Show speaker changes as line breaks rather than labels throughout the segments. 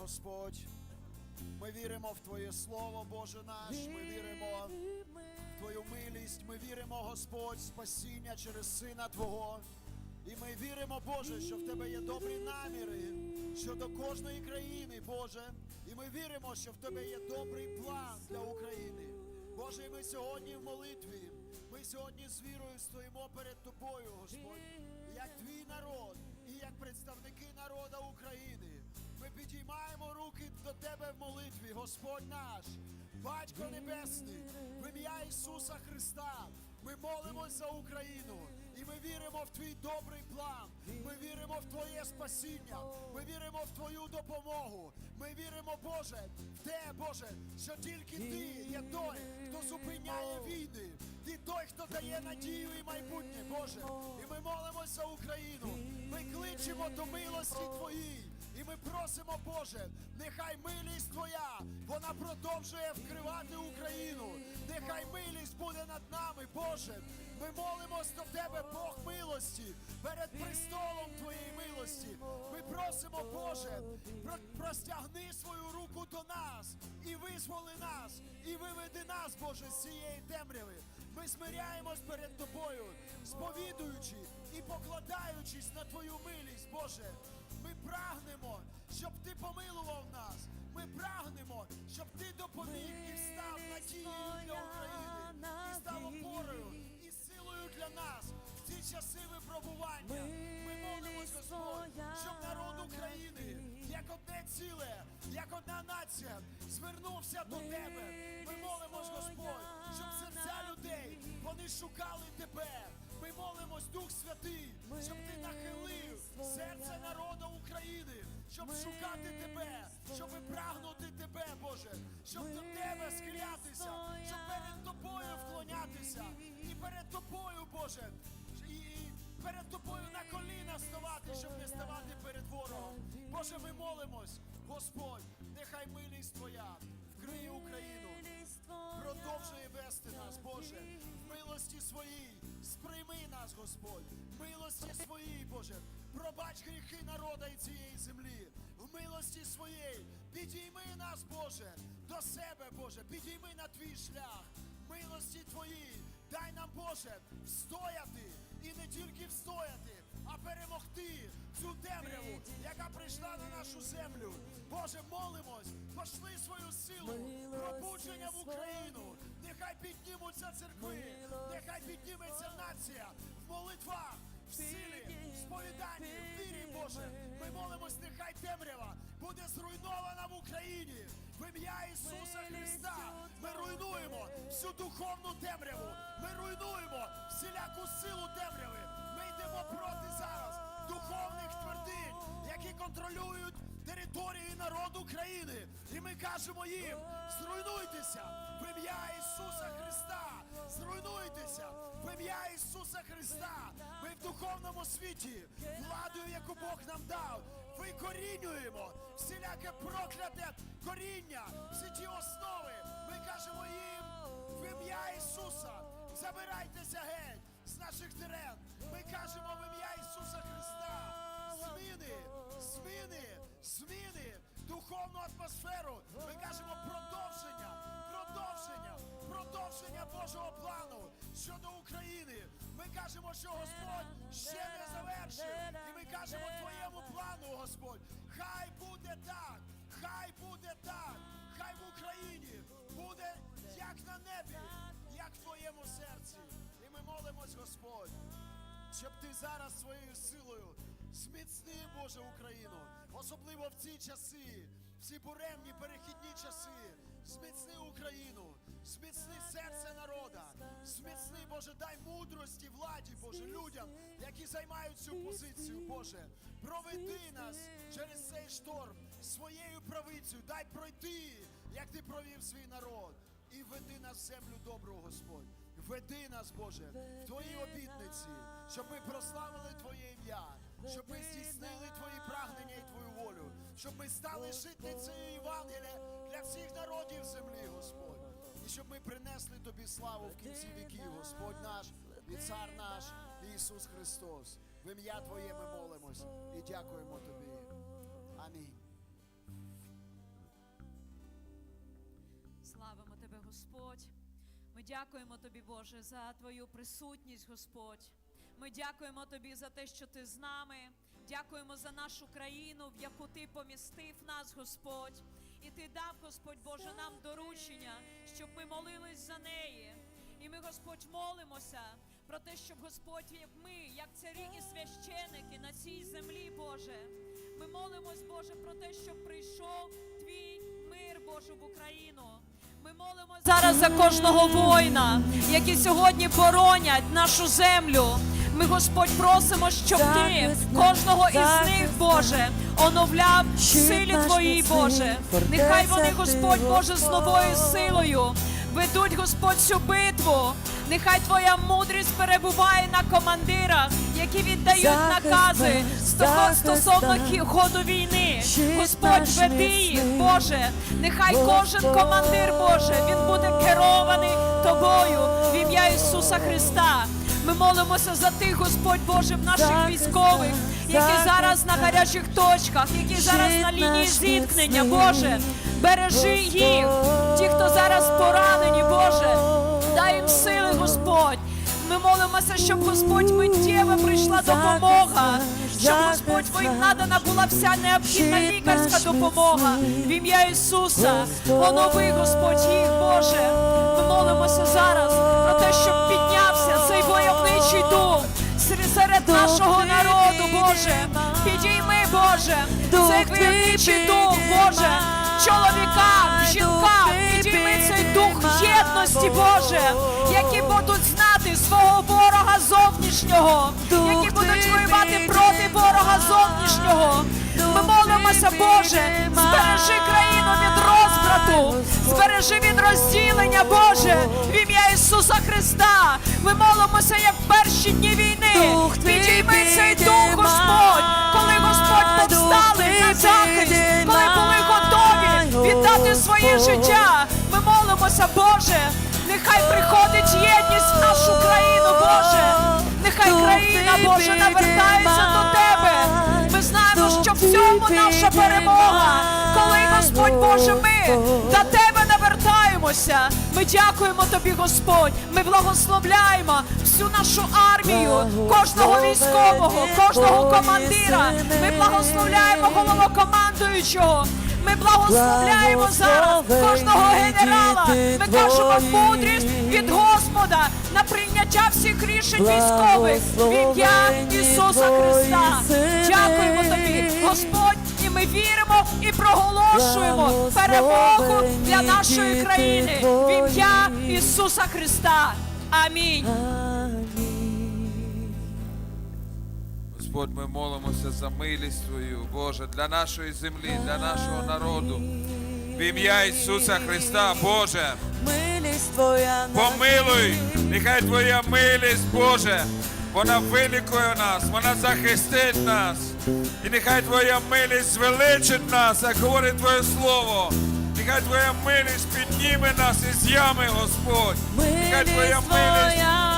Господь. Ми віримо в Твоє Слово, Боже наш. Ми віримо в Твою милість. Ми віримо, Господь, спасіння через Сина Твого. І ми віримо, Боже, що в Тебе є добрі наміри щодо кожної країни, Боже. І ми віримо, що в Тебе є добрий план для України. Боже, ми сьогодні в молитві. Ми сьогодні з вірою стоїмо перед Тобою, Господь, як твій народ і як представники народа України. Підіймаємо руки до Тебе в молитві, Господь наш, Батько Небесний, в ім'я Ісуса Христа. Ми молимось за Україну і ми віримо в Твій добрий план. Ми віримо в Твоє спасіння. Ми віримо в Твою допомогу. Ми віримо, Боже, в те, Боже, що тільки Ти є той, хто зупиняє війни. Ти той, хто дає надію і майбутнє, Боже. І ми молимося за Україну. Ми кличемо до милості Твоїй. І ми просимо, Боже, нехай милість Твоя, вона продовжує вкривати Україну. Нехай милість буде над нами, Боже. Ми молимось до Тебе, Бог милості, перед престолом Твоєї милості. Ми просимо, Боже, про- простягни свою руку до нас і визволи нас, і виведи нас, Боже, з цієї темряви. Ми смиряємось перед Тобою, сповідуючи і покладаючись на Твою милість, Боже. Ми прагнемо, щоб ти помилував нас. Ми прагнемо, щоб ти допоміг і став надією для України, і став опорою і силою для нас в ці часи випробування. Ми молимось, Господь, щоб народ України, як одне ціле, як одна нація, звернувся до тебе. Ми молимось, Господь, щоб серця людей вони шукали тебе. Ми молимось, Дух Святий, щоб ти нахилив серце народу України, щоб шукати тебе, щоб прагнути тебе, Боже, щоб до тебе схилятися, щоб перед тобою вклонятися і перед тобою, Боже, і перед тобою на коліна ставати, щоб не ставати перед ворогом. Боже, ми молимось, Господь, нехай милість Твоя вкриє Україну. Продовжує вести нас, Боже, милості своїй. Сприйми нас, Господь, в милості своїй, Боже. Пробач гріхи народа і цієї землі. В милості своєї. Підійми нас, Боже, до себе, Боже, підійми на твій шлях. В Милості Твоїй, дай нам, Боже, встояти і не тільки встояти, а перемогти цю темряву, яка прийшла на нашу землю. Боже, молимось, пошли свою силу, пробудження в Україну. Нехай піднімуться церкви, нехай підніметься нація в молитвах. В силі, в сповіданні, в вірі, Боже, ми молимось, нехай темрява буде зруйнована в Україні. В ім'я Ісуса Христа ми руйнуємо всю духовну темряву. Ми руйнуємо всіляку силу темряви. Ми йдемо проти зараз духовних твердинь, які контролюють території народу України. І ми кажемо їм: зруйнуйтеся в ім'я Ісуса Христа! Зруйнуйтеся в ім'я Ісуса Христа! Ми в духовному світі, владою, яку Бог нам дав, викорінюємо всіляке прокляте коріння, всі ті основи. Ми кажемо їм в ім'я Ісуса. Забирайтеся геть з наших терен. Ми кажемо в ім'я Ісуса Христа. Зміни, зміни, зміни, духовну атмосферу. Ми кажемо продовження, продовження, продовження Божого плану щодо України. Ми кажемо, що Господь ще не завершив. І ми кажемо твоєму плану, Господь. Хай буде так, хай буде так, хай в Україні буде як на небі, як в твоєму серці. І ми молимось, Господь щоб ти зараз своєю силою зміцнив, Боже, Україну, особливо в ці часи, в ці буремні перехідні часи. Зміцни Україну, зміцни серце народа, зміцни, Боже, дай мудрості владі, Боже, людям, які займають цю позицію, Боже. Проведи нас через цей шторм своєю правицею, дай пройти, як ти провів свій народ. І веди нас в землю добру, Господь. Веди нас, Боже, в Твої обітниці, щоб ми прославили Твоє ім'я, щоб ми здійснили Твої прагнення і Твою волю, щоб ми стали житницею Євангелія для всіх народів землі, Господь, і щоб ми принесли Тобі славу в кінці віків, Господь наш і Цар наш, Ісус Христос. В ім'я Твоє ми молимось і дякуємо Тобі. Амінь.
Славимо тебе, Господь. Ми дякуємо Тобі, Боже, за Твою присутність, Господь. Ми дякуємо Тобі за те, що Ти з нами. Дякуємо за нашу країну, в яку Ти помістив нас, Господь. І Ти дав, Господь Боже, нам доручення, щоб ми молились за неї. І ми, Господь, молимося про те, щоб Господь, як ми, як царі і священики на цій землі, Боже. Ми молимось, Боже, про те, щоб прийшов Твій мир, Боже, в Україну. Зараз за кожного воїна, які сьогодні боронять нашу землю. Ми, Господь, просимо, щоб ти кожного із них, Боже, оновляв силі Твоїй, Боже. Нехай вони, Господь Боже, з новою силою ведуть, Господь, цю битву. Нехай Твоя мудрість перебуває на командирах, які віддають накази стосовно ходу війни. Господь, веди їх. Боже. Нехай кожен командир, Боже, він буде керований Тобою в ім'я Ісуса Христа. Ми молимося за тих, Господь Боже, в наших військових, які зараз на гарячих точках, які зараз на лінії зіткнення. Боже. Бережи їх, ті, хто зараз поранені, Боже. Дай їм сили, Господь. Ми молимося, щоб Господь миттєво прийшла допомога, щоб Господь надана була вся необхідна лікарська допомога в ім'я Ісуса. Онови, Господь, їх, Боже. Ми молимося зараз про те, щоб піднявся цей войовничий дух серед- нашого народу, Боже. Підійми, Боже, цей войовничий дух, Боже. Чоловікам, жінкам,
твій
підійми цей дух єдності, Боже, які будуть знати свого ворога зовнішнього, які будуть воювати проти ворога зовнішнього. Ми молимося, Боже, збережи країну від розбрату, збережи від розділення, Боже, в ім'я Ісуса Христа. Ми молимося, як в перші дні війни. Підійми цей дух. Господь, коли Господь повстали на захист, коли віддати своє життя. Ми молимося, Боже. Нехай приходить єдність в нашу країну, Боже. Нехай країна, Боже, навертається до Тебе. Ми знаємо, що в цьому наша перемога. Коли, Господь Боже, ми до Тебе навертаємося. Ми дякуємо Тобі, Господь. Ми благословляємо всю нашу армію, кожного військового, кожного командира. Ми благословляємо головнокомандуючого. Ми благословляємо зараз кожного генерала. Ми кажемо мудрість від Господа на прийняття всіх рішень військових в ім'я Ісуса Христа. Дякуємо тобі, Господь, і ми віримо і проголошуємо перемогу для нашої країни в ім'я Ісуса Христа. Амінь.
Господь, ми молимося за милість Твою, Боже, для нашої землі, для нашого народу. В ім'я Ісуса Христа, Боже,
Милість Твоя
помилуй, нехай Твоя милість, Боже, вона вилікує нас, вона захистить нас. І нехай Твоя милість звеличить нас, як говорить Твоє Слово. Нехай Твоя милість підніме нас із ями, Господь. Нехай Твоя
Милість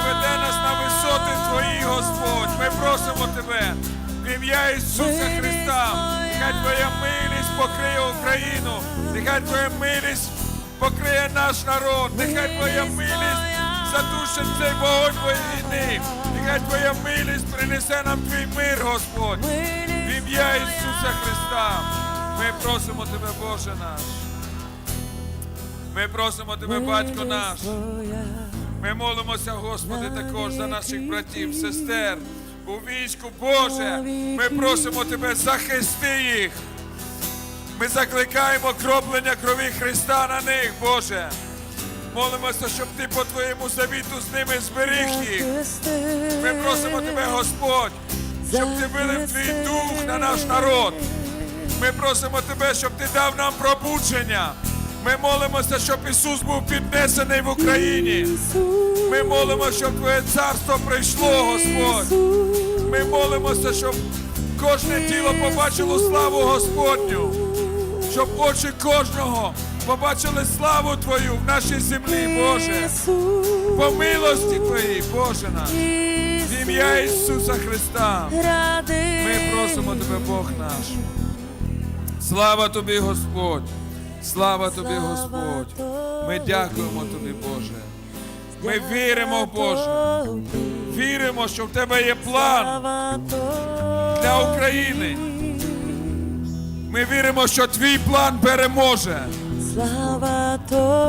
Поведе нас на висоти Твої, Господь. Ми просимо Тебе в ім'я Ісуса Христа. Нехай Твоя милість покриє Україну. Нехай Твоя милість покриє наш народ. Нехай Твоя милість задушить цей вогонь війни. Нехай Твоя милість принесе нам Твій мир, Господь. В ім'я Ісуса Христа. Ми просимо Тебе, Боже наш. Ми просимо Тебе, Батько наш. Ми молимося, Господи, також за наших братів, сестер у війську Боже. Ми просимо Тебе, захисти їх. Ми закликаємо кроплення крові Христа на них, Боже. Молимося, щоб Ти по Твоєму завіту з ними зберіг їх. Ми просимо Тебе, Господь, щоб Ти вилив Твій дух на наш народ. Ми просимо Тебе, щоб Ти дав нам пробудження. Ми молимося, щоб Ісус був піднесений в Україні. Ми молимося, щоб Твоє царство прийшло, Господь. Ми молимося, щоб кожне тіло побачило славу Господню, щоб очі кожного побачили славу Твою в нашій землі, Боже. По милості Твоїй, Боже наш. В ім'я Ісуса Христа. Ми просимо Тебе, Бог наш. Слава Тобі, Господь. Слава тобі, Господь. Ми дякуємо тобі, Боже. Ми віримо, Боже. Віримо, що в тебе є план для України. Ми віримо, що твій план переможе.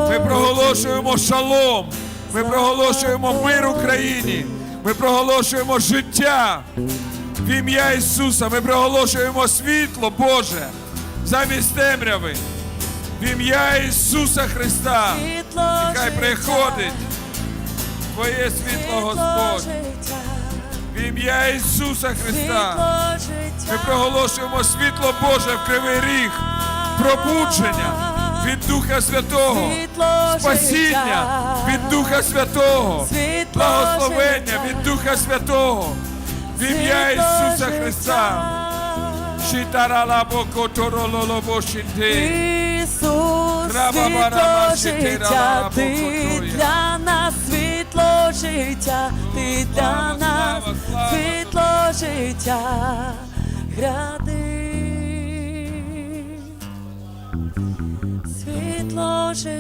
Ми проголошуємо шалом. Ми проголошуємо мир Україні. Ми проголошуємо життя в ім'я Ісуса. Ми проголошуємо світло, Боже, замість темряви. В ім'я Ісуса Христа. Нехай приходить Твоє світло, Господь. В ім'я Ісуса Христа. Ми проголошуємо світло Боже в Кривий Ріг, пробудження від Духа Святого, спасіння від Духа Святого, благословення від Духа Святого, в ім'я Ісуса Христа. Шитаралабокоторололобошінти.
Ісус, світло життя, ти для нас світло життя, ти для нас світло життя, гряди. Світло життя.